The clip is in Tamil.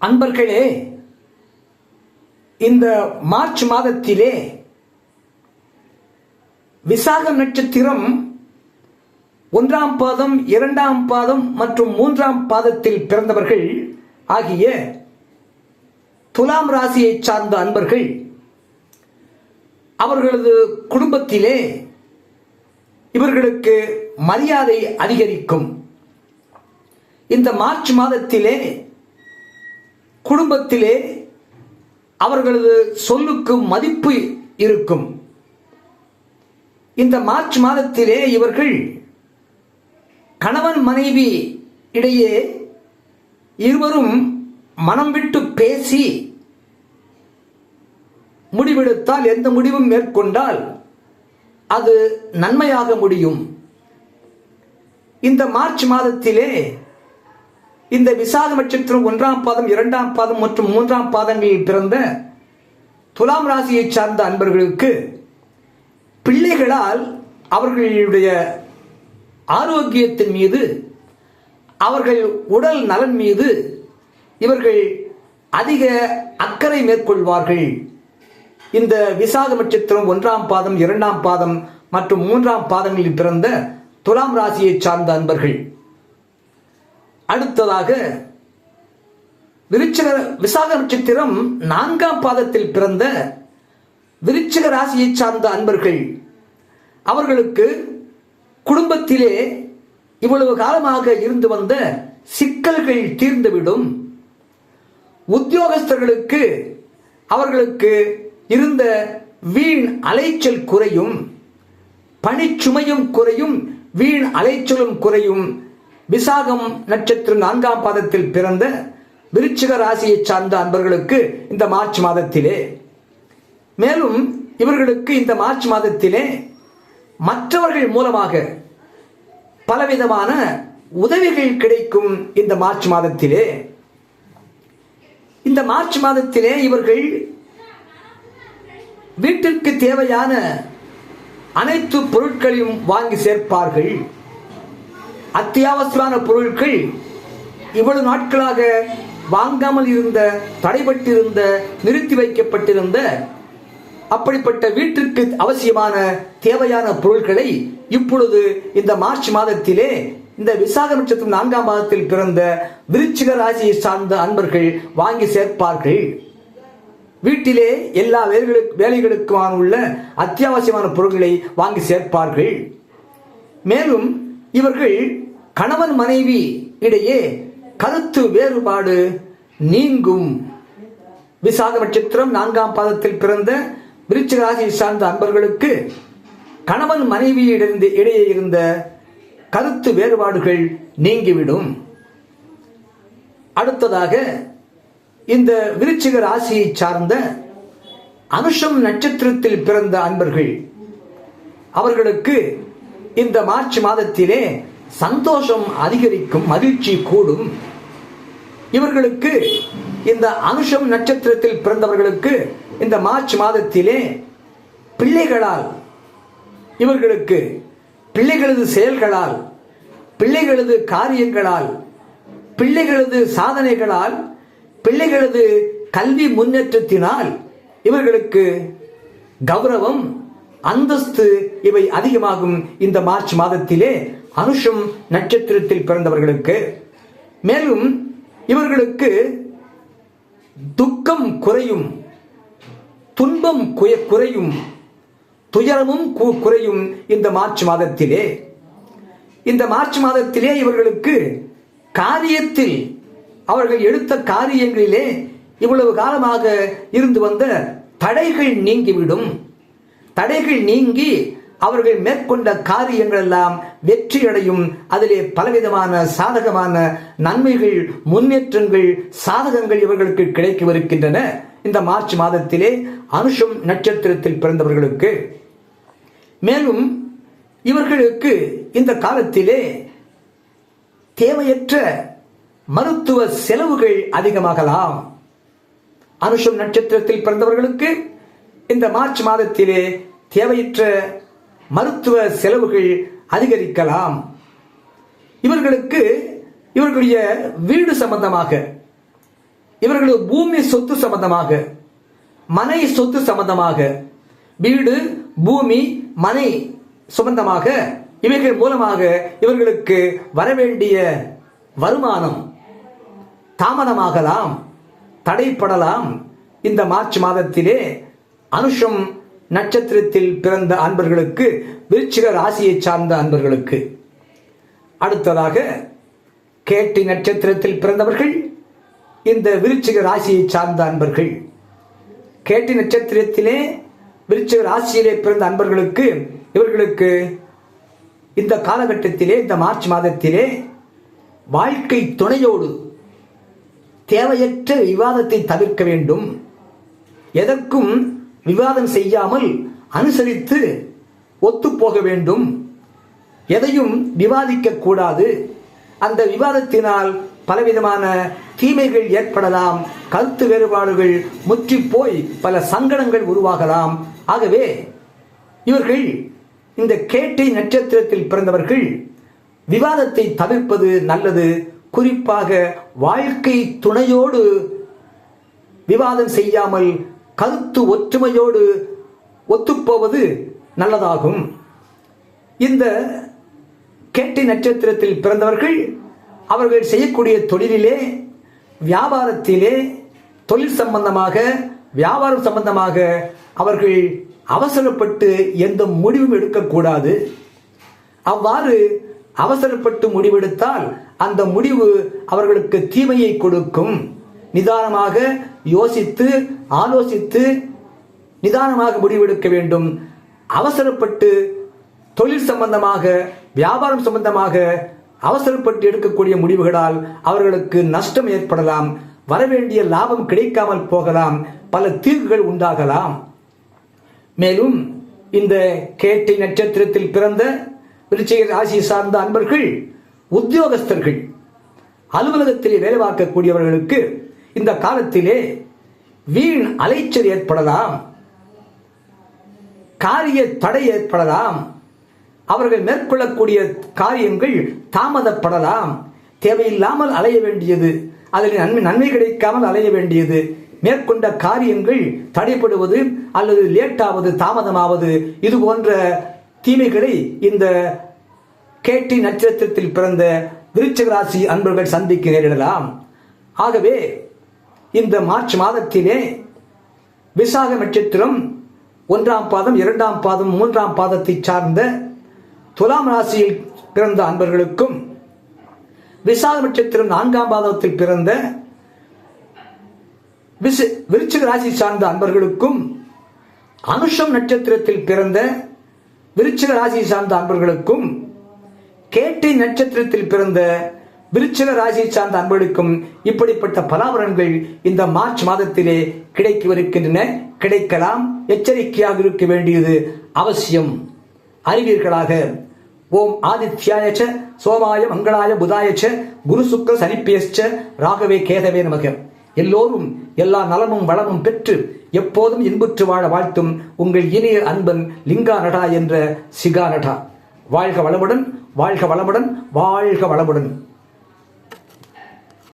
அன்பர்களே இந்த மார்ச் மாதத்திலே விசாக நட்சத்திரம் ஒன்றாம் பாதம் இரண்டாம் பாதம் மற்றும் மூன்றாம் பாதத்தில் பிறந்தவர்கள் ஆகிய துலாம் ராசியை சார்ந்த அன்பர்கள் அவர்களது குடும்பத்திலே இவர்களுக்கு மரியாதை அதிகரிக்கும். இந்த மார்ச் மாதத்திலே குடும்பத்திலே அவர்களது சொல்லுக்கு மதிப்பு இருக்கும். இந்த மார்ச் மாதத்திலே இவர்கள் கணவன் மனைவி இடையே இருவரும் மனம் விட்டு பேசி முடிவெடுத்தால் எந்த முடிவும் மேற்கொண்டால் அது நன்மையாக முடியும். இந்த மார்ச் மாதத்திலே இந்த விசாக நட்சத்திரம் ஒன்றாம் பாதம் இரண்டாம் பாதம் மற்றும் மூன்றாம் பாதங்களில் பிறந்த துலாம் ராசியை சார்ந்த அன்பர்களுக்கு பிள்ளைகளால் அவர்களுடைய ஆரோக்கியத்தின் மீது அவர்கள் உடல் நலன் மீது இவர்கள் அதிக அக்கறை மேற்கொள்வார்கள். இந்த விசாக நட்சத்திரம் ஒன்றாம் பாதம் இரண்டாம் பாதம் மற்றும் மூன்றாம் பாதங்களில் பிறந்த துலாம் ராசியை சார்ந்த அன்பர்கள். அடுத்ததாக விருச்சிக விசாக நட்சத்திரம் நான்காம் பாதத்தில் பிறந்த விருச்சிக ராசியை சார்ந்த அன்பர்கள். அவர்களுக்கு குடும்பத்திலே இவ்வளவு காலமாக இருந்து வந்த சிக்கல்கள் தீர்ந்துவிடும். உத்தியோகஸ்தர்களுக்கு அவர்களுக்கு இருந்த வீண் அலைச்சல் குறையும். பணிச்சுமையும் குறையும் வீண் அலைச்சலும் குறையும். விசாகம் நட்சத்திரம் நான்காம் பாதத்தில் பிறந்த விருச்சிக ராசியை சார்ந்த அன்பர்களுக்கு இந்த மார்ச் மாதத்திலே. மேலும் இவர்களுக்கு இந்த மார்ச் மாதத்திலே மற்றவர்கள் மூலமாக பலவிதமான உதவிகள் கிடைக்கும் இந்த மார்ச் மாதத்திலே. இந்த மார்ச் மாதத்திலே இவர்கள் வீட்டிற்கு தேவையான அனைத்து பொருட்களையும் வாங்கி சேர்ப்பார்கள். அத்தியாவசியமான பொருட்கள் இவ்வளவு நாட்களாக வாங்காமல் இருந்த தடைபட்டிருந்த நிறுத்தி வைக்கப்பட்டிருந்த அப்படிப்பட்ட வீட்டிற்கு அவசியமான தேவையான பொருட்களை இப்பொழுது இந்த மார்ச் மாதத்திலே இந்த விசாக நட்சத்திரம் நான்காம் மாதத்தில் பிறந்த விருச்சிக ராசியை சார்ந்த அன்பர்கள் வாங்கி சேர்ப்பார்கள். வீட்டிலே எல்லா வேலைகளுக்கு வேலைகளுக்குமான உள்ள அத்தியாவசியமான பொருட்களை வாங்கி சேர்ப்பார்கள். மேலும் இவர்கள் கணவன் மனைவி இடையே கருத்து வேறுபாடு நீங்கும். விசாக நட்சத்திரம் நான்காம் பாதத்தில் பிறந்த விருச்சிகராசியை சார்ந்த அன்பர்களுக்கு கணவன் மனைவியிடந்து இடையே இருந்த கருத்து வேறுபாடுகள் நீங்கிவிடும். அடுத்ததாக இந்த விருச்சிக ராசியை சார்ந்த அனுஷம் நட்சத்திரத்தில் பிறந்த அன்பர்கள். அவர்களுக்கு இந்த மார்ச் மாதத்திலே சந்தோஷம் அதிகரிக்கும் மகிழ்ச்சி கூடும். இவர்களுக்கு இந்த அனுஷம் நட்சத்திரத்தில் பிறந்தவர்களுக்கு இந்த மார்ச் மாதத்திலே பிள்ளைகளால் இவர்களுக்கு பிள்ளைகளது செயல்களால் பிள்ளைகளது காரியங்களால் பிள்ளைகளது சாதனைகளால் பிள்ளைகளது கல்வி முன்னேற்றத்தினால் இவர்களுக்கு கௌரவம் அந்தஸ்து இவை அதிகமாகும் இந்த மார்ச் மாதத்திலே. அனுஷம் நட்சத்திரத்தில் பிறந்தவர்களுக்கு. மேலும் இவர்களுக்கு துக்கம் குறையும் துன்பம் குறையும் துயரமும் குறையும் இந்த மார்ச் மாதத்திலே. இந்த மார்ச் மாதத்திலே இவர்களுக்கு காரியத்தில் அவர்கள் எடுத்த காரியங்களிலே இவ்வளவு காலமாக இருந்து வந்த தடைகள் நீங்கிவிடும். தடைகள் நீங்கி அவர்கள் மேற்கொண்ட காரியங்கள் எல்லாம் வெற்றியடையும். அதிலே பலவிதமான சாதகமான நன்மைகள் முன்னேற்றங்கள் சாதகங்கள் இவர்களுக்கு கிடைக்கவிருக்கின்றன. இந்த மார்ச் மாதத்திலே அனுஷம் நட்சத்திரத்தில் பிறந்தவர்களுக்கு. மேலும் இவர்களுக்கு இந்த காலத்திலே தேவையற்ற மருத்துவ செலவுகள் அதிகமாகலாம். அனுஷம் நட்சத்திரத்தில் பிறந்தவர்களுக்கு இந்த மார்ச் மாதத்திலே தேவையற்ற மருத்துவ செலவுகள் அதிகரிக்கலாம். இவர்களுக்கு இவர்களுடைய வீடு சம்பந்தமாக இவர்களுடைய பூமி சொத்து சம்பந்தமாக மனை சொத்து சம்பந்தமாக வீடு பூமி மனை சம்பந்தமாக இவைகள் மூலமாக இவர்களுக்கு வரவேண்டிய வருமானம் தாமதமாகலாம் தடைப்படலாம். இந்த மார்ச் மாதத்திலே அனுஷம் நட்சத்திரத்தில் பிறந்த அன்பர்களுக்கு விருச்சிக ராசியை சார்ந்த அன்பர்களுக்கு. அடுத்ததாக கேட்டி நட்சத்திரத்தில் பிறந்தவர்கள் இந்த விருச்சிக ராசியை சார்ந்த அன்பர்கள். கேட்டி நட்சத்திரத்திலே விருச்சிக ராசியிலே பிறந்த அன்பர்களுக்கு இவர்களுக்கு இந்த காலகட்டத்திலே இந்த மார்ச் மாதத்திலே வாழ்க்கை துணையோடு தேவையற்ற விவாதத்தை தவிர்க்க வேண்டும். எதற்கும் விவாதம் செய்யாமல் அனுசரித்து ஒத்துப்போக வேண்டும். எதையும் விவாதிக்க கூடாது. அந்த விவாதத்தினால் பலவிதமான தீமைகள் ஏற்படலாம். கருத்து வேறுபாடுகள் முற்றி போய் பல சங்கடங்கள் உருவாகலாம். ஆகவே இவர்கள் இந்த கேட்டை நட்சத்திரத்தில் பிறந்தவர்கள் விவாதத்தை தவிர்ப்பது நல்லது. குறிப்பாக வாழ்க்கை துணையோடு விவாதம் செய்யாமல் கருத்து ஒற்றுமையோடு ஒத்துப்போவது நல்லதாகும். இந்த கெட்டி நட்சத்திரத்தில் பிறந்தவர்கள் அவர்கள் செய்யக்கூடிய தொழிலிலே வியாபாரத்திலே தொழில் சம்பந்தமாக வியாபாரம் சம்பந்தமாக அவர்கள் அவசரப்பட்டு எந்த முடிவும் எடுக்கக்கூடாது. அவ்வாறு அவசரப்பட்டு முடிவெடுத்தால் அந்த முடிவு அவர்களுக்கு தீமையை கொடுக்கும். நிதானமாக யோசித்து ஆலோசித்து நிதானமாக முடிவெடுக்க வேண்டும். அவசரப்பட்டு தொழில் சம்பந்தமாக வியாபாரம் சம்பந்தமாக அவசரப்பட்டு எடுக்கக்கூடிய முடிவுகளால் அவர்களுக்கு நஷ்டம் ஏற்படலாம். வரவேண்டிய லாபம் கிடைக்காமல் போகலாம். பல தீர்வுகள் உண்டாகலாம். மேலும் இந்த கேட்டை நட்சத்திரத்தில் பிறந்த விருச்சிக ராசி சார்ந்த அன்பர்கள் உத்தியோகஸ்தர்கள் அலுவலகத்திலே வேலை பார்க்கக்கூடியவர்களுக்கு இந்த காலத்திலே வீண் அலைச்சல் ஏற்படலாம். காரிய தடை ஏற்படலாம். அவர்கள் மேற்கொள்ளக்கூடிய காரியங்கள் தாமதப்படலாம். தேவையில்லாமல் அலைய வேண்டியது அதில் நன்மை நன்மை கிடைக்காமல் அலைய வேண்டியது. மேற்கொண்ட காரியங்கள் தடைப்படுவது அல்லது லேட்டாவது தாமதமாவது இது போன்ற தீமைகளை இந்த கேட்டி நட்சத்திரத்தில் பிறந்த விருச்சகராசி அன்பர்கள் சந்திக்க நேரிடலாம் ஆகவே இந்த மார்ச் மாதத்திலே விசாக நட்சத்திரம் ஒன்றாம் பாதம் இரண்டாம் பாதம் மூன்றாம் பாதத்தை சார்ந்த துலாம் ராசியில் பிறந்த அன்பர்களுக்கும் விசாக நட்சத்திரம் நான்காம் பாதத்தில் பிறந்த விருச்சிக ராசி சார்ந்த அன்பர்களுக்கும் அனுஷம் நட்சத்திரத்தில் பிறந்த விருச்சிக ராசி சார்ந்த அன்பர்களுக்கும் கேட்டி நட்சத்திரத்தில் பிறந்த விருச்சிக ராசியை சார்ந்த அன்பர்களுக்கும் இப்படிப்பட்ட பலாபலன்கள் இந்த மார்ச் மாதத்திலே கிடைக்கவிருக்கின்றன. கிடைக்கலாம். எச்சரிக்கையாக இருக்க வேண்டியது அவசியம். அறிவீர்களாக. ஓம் ஆதித்யாயச்ச சோமாய மங்களாய புதாயச்ச குரு சுக்கர சனிப்பேச்ச ராகவே கேதவே நமக. எல்லோரும் எல்லா நலமும் வளமும் பெற்று எப்போதும் இன்புற்று வாழ வாழ்த்தும் உங்கள் இனிய அன்பன் லிங்கா நடா என்ற சிகா நடா வாழ்க வளமுடன் வாழ்க வளமுடன் வாழ்க வளமுடன்.